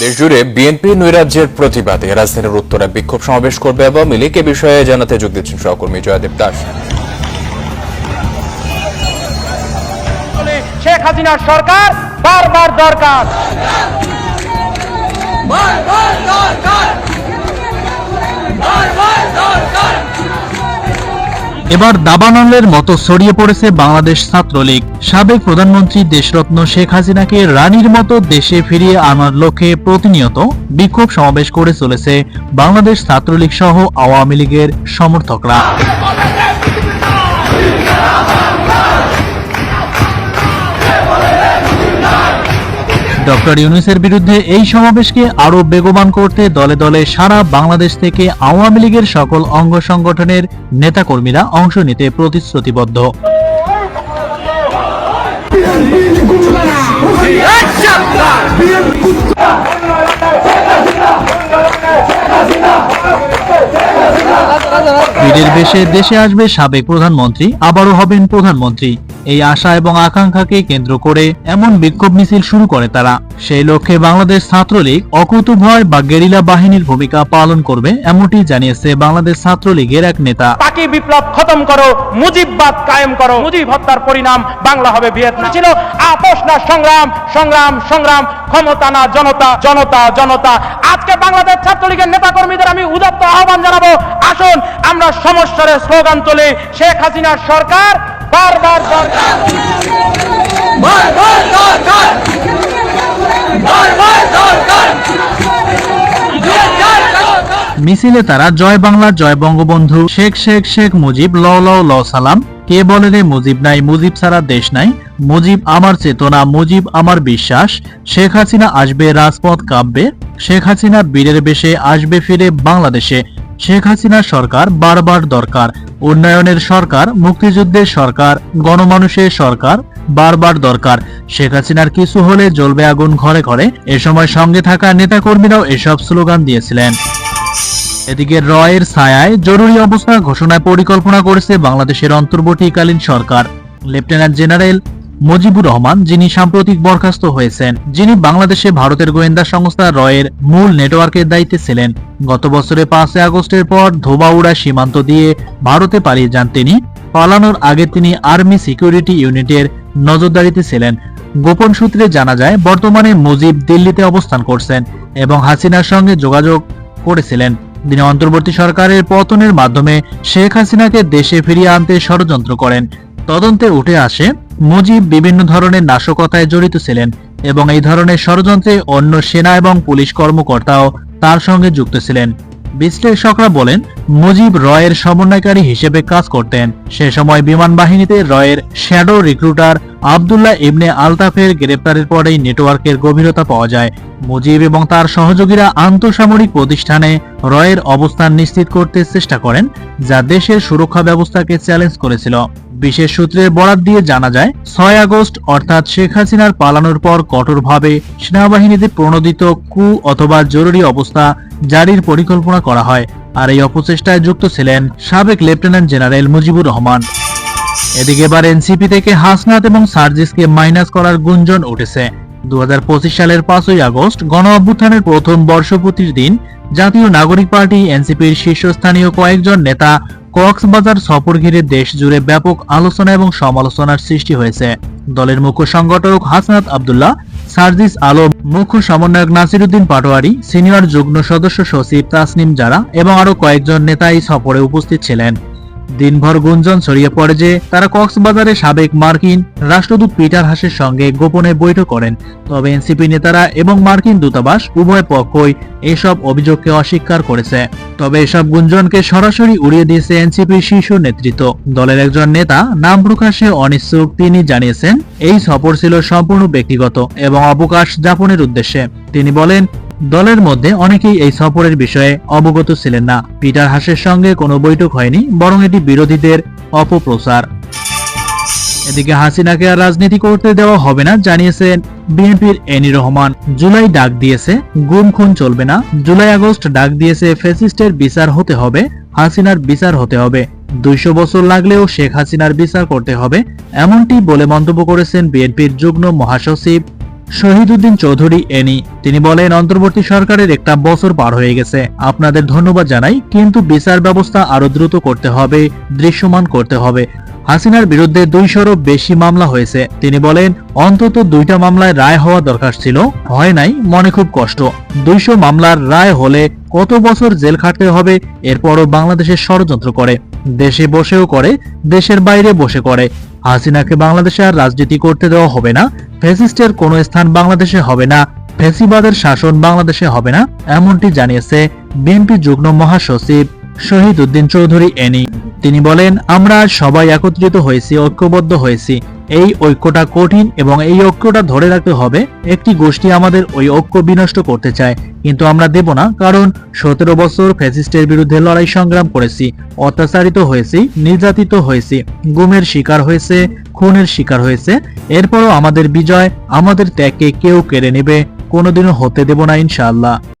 দেশজুড়ে বিএনপি নৈরাজ্যের প্রতিবাদে রাজধানীর উত্তরে বিক্ষোভ সমাবেশ করবে আওয়ামী লীগ এ বিষয়ে জানাতে যোগ দিচ্ছেন সহকর্মী জয়দেব দাস। শেখ হাসিনার সরকার বারবার দরকার। বারবার দরকার। বারবার দরকার। এবার দাবানলের মতো ছড়িয়ে পড়েছে বাংলাদেশ ছাত্রলীগ। সাবেক প্রধানমন্ত্রী দেশরত্ন শেখ হাসিনাকে রানীর মতো দেশে ফিরিয়ে আনার লক্ষ্যে প্রতিনিয়ত বিক্ষোভ সমাবেশ করে চলেছে বাংলাদেশ ছাত্রলীগ সহ আওয়ামী লীগের সমর্থকরা। ডক্টর ইউনুসের বিরুদ্ধে এই সমাবেশকে আরও বেগবান করতে দলে দলে সারা বাংলাদেশ থেকে আওয়ামী লীগের সকল অঙ্গ সংগঠনের নেতাকর্মীরা অংশ নিতে প্রতিশ্রুতিবদ্ধ। বেশে দেশে আসবে সাবেক প্রধানমন্ত্রী, আবারও হবেন প্রধানমন্ত্রী। এই আশা এবং আকাঙ্ক্ষাকে কেন্দ্র করে এমন বিক্ষোভ মিছিল শুরু করে তারা। সেই লক্ষ্যে বাংলাদেশ ছাত্রলীগ অকুতভয় বা গেরিলা বাহিনীর ভূমিকা পালন করবে এমনটি জানিয়েছে বাংলাদেশ ছাত্রলীগের এক নেতা। পাকি বিপ্লব খতম করো, মুজিববাদ কায়েম করো। মুজিব হত্যার পরিণাম বাংলা হবে ভিয়েতনাম। ছিল আপোষ না সংগ্রাম সংগ্রাম সংগ্রাম, ক্ষমতা না জনতা জনতা জনতা। আজকে বাংলাদেশ ছাত্রলীগের নেতা কর্মীদের আমি উদাত্ত আহ্বান জানাব। আসুন, আমরা সমস্যার স্লোগান তুলি। শেখ হাসিনার সরকার বারবার দরকার বারবার দরকার বারবার দরকার মিছিলে তারা জয় বাংলা জয় বঙ্গবন্ধু। শেখ শেখ শেখ মুজিব ল ল ল সালাম। কে বলে রে মুজিব নাই মুজিব ছাড়া দেশ নাই? মুজিব আমার চেতনা মুজিব আমার বিশ্বাস। শেখ হাসিনা আসবে রাজপথ কাব্যে শেখ হাসিনা বীরের বেশে আসবে ফিরে বাংলাদেশে। শেখ হাসিনার সরকার বারবার দরকার। উন্নয়নের সরকার, মুক্তিযুদ্ধের সরকার, গণমানুষের সরকার বারবার দরকার। শেখ হাসিনার কিছু হলে জ্বলবে আগুন ঘরে ঘরে। এ সময় সঙ্গে থাকা নেতাকর্মীরাও এসব স্লোগান দিয়েছিলেন। এদিকে রয়ের ছায়ায় জরুরি অবস্থা ঘোষণায় পরিকল্পনা করেছে বাংলাদেশের অন্তর্বর্তীকালীন সরকার। লেফটেন্যান্ট জেনারেল মুজিবুর রহমান, যিনি সাম্প্রতিক বরখাস্ত হয়েছেন, যিনি বাংলাদেশে ভারতের গোয়েন্দা সংস্থা রয়ের মূল নেটওয়ার্কের দায়িত্বে ছিলেন। গত বছরের পাঁচই আগস্টের পর ধোবাউড়া সীমান্ত দিয়ে ভারতে পালিয়ে যান তিনি। পালানোর আগে তিনি আর্মি সিকিউরিটি ইউনিটের নজরদারিতে ছিলেন। গোপন সূত্রে জানা যায়, বর্তমানে মুজিব দিল্লিতে অবস্থান করছেন এবং হাসিনার সঙ্গে যোগাযোগ করেছিলেন। তিনি অন্তর্বর্তী সরকারের পতনের মাধ্যমে শেখ হাসিনাকে দেশে ফিরিয়ে আনতে ষড়যন্ত্র করেন। তদন্তে উঠে আসে মুজিব বিভিন্ন ধরনের নাশকতায় জড়িত ছিলেন এবং এই ধরনের ষড়যন্ত্রে অন্য সেনা এবং পুলিশ কর্মকর্তাও তার সঙ্গে যুক্ত ছিলেন। বিশ্লেষকরা বলেন, মুজিব রয়ের সমন্বয়কারী হিসেবে কাজ করতেন। সে সময় বিমান বাহিনীতে রয়ের শ্যাডো রিক্রুটার আবদুল্লাহ ইবনে আলতাফের গ্রেপ্তারের পরেই নেটওয়ার্কের গভীরতা পাওয়া যায়। মুজিব এবং তার সহযোগীরা আন্তঃসামরিক প্রতিষ্ঠানে রয়ের অবস্থান নিশ্চিত করতে চেষ্টা করেন, যা দেশের সুরক্ষা ব্যবস্থাকে চ্যালেঞ্জ করেছিল। বিশেষ সূত্রের বরাত দিয়ে জানা যায়, ছয় আগস্ট অর্থাৎ শেখ হাসিনার পালানোর পর কঠোরভাবে সেনাবাহিনীতে প্রণোদিত কু অথবা জরুরি অবস্থা জারির পরিকল্পনা করা হয়। আর এই অপচেষ্টায় যুক্ত ছিলেন সাবেক লেফটেন্যান্ট জেনারেল মুজিবুর রহমান। এদিকে এবার এনসিপি থেকে হাসনাত এবং সার্জিসকে মাইনাস করার গুঞ্জন উঠেছে। দু হাজার পঁচিশ সালের পাঁচই আগস্ট গণ অভ্যুত্থানের প্রথম বর্ষপূর্তির দিন জাতীয় নাগরিক পার্টি এনসিপির শীর্ষস্থানীয় কয়েকজন নেতা কক্সবাজার সফর ঘিরে দেশ জুড়ে ব্যাপক আলোচনা এবং সমালোচনার সৃষ্টি হয়েছে। দলের মুখ্য সংগঠক হাসনাত আবদুল্লাহ, সার্জিস আলম, মুখ্য সমন্বয়ক নাসিরুদ্দিন পাটোয়ারি, সিনিয়র যুগ্ম সদস্য সচিব তাসনিম জারা এবং আরও কয়েকজন নেতা এই সফরে উপস্থিত ছিলেন। দিনভর গুঞ্জন ছড়িয়ে পড়ে যে তারা কক্সবাজারে সাবেক মার্কিন রাষ্ট্রদূত পিটার হাসের সঙ্গে গোপনে বৈঠক করেন। তবে এনসিপি নেতারা এবং মার্কিন দূতাবাস উভয় পক্ষই এসব অভিযোগকে অস্বীকার করেছে। তবে এসব গুঞ্জনকে সরাসরি উড়িয়ে দিয়েছে এনসিপির শীর্ষ নেতৃত্ব। দলের একজন নেতা নাম প্রকাশে অনিচ্ছুক, তিনি জানিয়েছেন, এই সফর ছিল সম্পূর্ণ ব্যক্তিগত এবং অবকাশ যাপনের উদ্দেশ্যে। তিনি বলেন দলের মধ্যে অনেকেই এই সফরের বিষয়ে অবগত ছিলেন না। পিটার হাসের সঙ্গে কোনো বৈঠক হয়নি, বরং এটি বিরোধীদের অপপ্রচার। এদিকে হাসিনাকে আর রাজনীতি করতে দেওয়া হবে না জানিয়েছেন বিএনপির এনি রহমান। জুলাই ডাক দিয়েছে, গুম খুন চলবে না। জুলাই আগস্ট ডাক দিয়েছে ফেসিস্টের বিচার হতে হবে, হাসিনার বিচার হতে হবে। দুইশো বছর লাগলেও শেখ হাসিনার বিচার করতে হবে, এমনটি বলে মন্তব্য করেছেন বিএনপির যুগ্ম মহাসচিব শহীদুদ্দিন চৌধুরী, এনি, তিনি বলেন, অন্তর্বর্তী সরকারের একটা বছর পার হয়ে গেছে। আপনাদের ধন্যবাদ জানাই, কিন্তু বিচার ব্যবস্থা আরও দ্রুত করতে হবে, দৃশ্যমান করতে হবে। হাসিনার বিরুদ্ধে দুইশোরও বেশি মামলা হয়েছে। তিনি বলেন, অন্তত দুইটা মামলায় রায় হওয়া দরকার ছিল, হয় নাই, মনে খুব কষ্ট। দুইশো মামলার রায় হলে কত বছর জেল খাটতে হবে, এরপরও বাংলাদেশের ষড়যন্ত্র করে। দেশে বসেও করে, দেশের বাইরে বসে করে। হাসিনাকে বাংলাদেশে আর রাজনীতি করতে দেওয়া হবে না ফেসিস্টের কোনো স্থান বাংলাদেশে হবে না ফেসিবাদের শাসন বাংলাদেশে হবে না, এমনটি জানিয়েছে বিএনপি যুগ্ম মহাসচিব শহীদ উদ্দিন চৌধুরী এনি। তিনি বলেন, আমরা সবাই একত্রিত হয়েছি, ঐক্যবদ্ধ হয়েছি। এই ঐক্যটা কঠিন এবং এই ঐক্যটা ধরে রাখতে হবে, একটি গোষ্ঠী আমাদের ওই ঐক্য বিনষ্ট করতে চায়। কিন্তু আমরা দেব না, কারণ সতেরো বছর ফ্যাসিস্টের বিরুদ্ধে লড়াই সংগ্রাম করেছি, অত্যাচারিত হয়েছি, নির্যাতিত হয়েছি, গুমের শিকার হয়েছে, খুনের শিকার হয়েছে। এরপরও আমাদের বিজয়, আমাদের ত্যাগকে কেউ কেড়ে নেবে, কোনোদিনও হতে দেব না ইনশাআল্লাহ।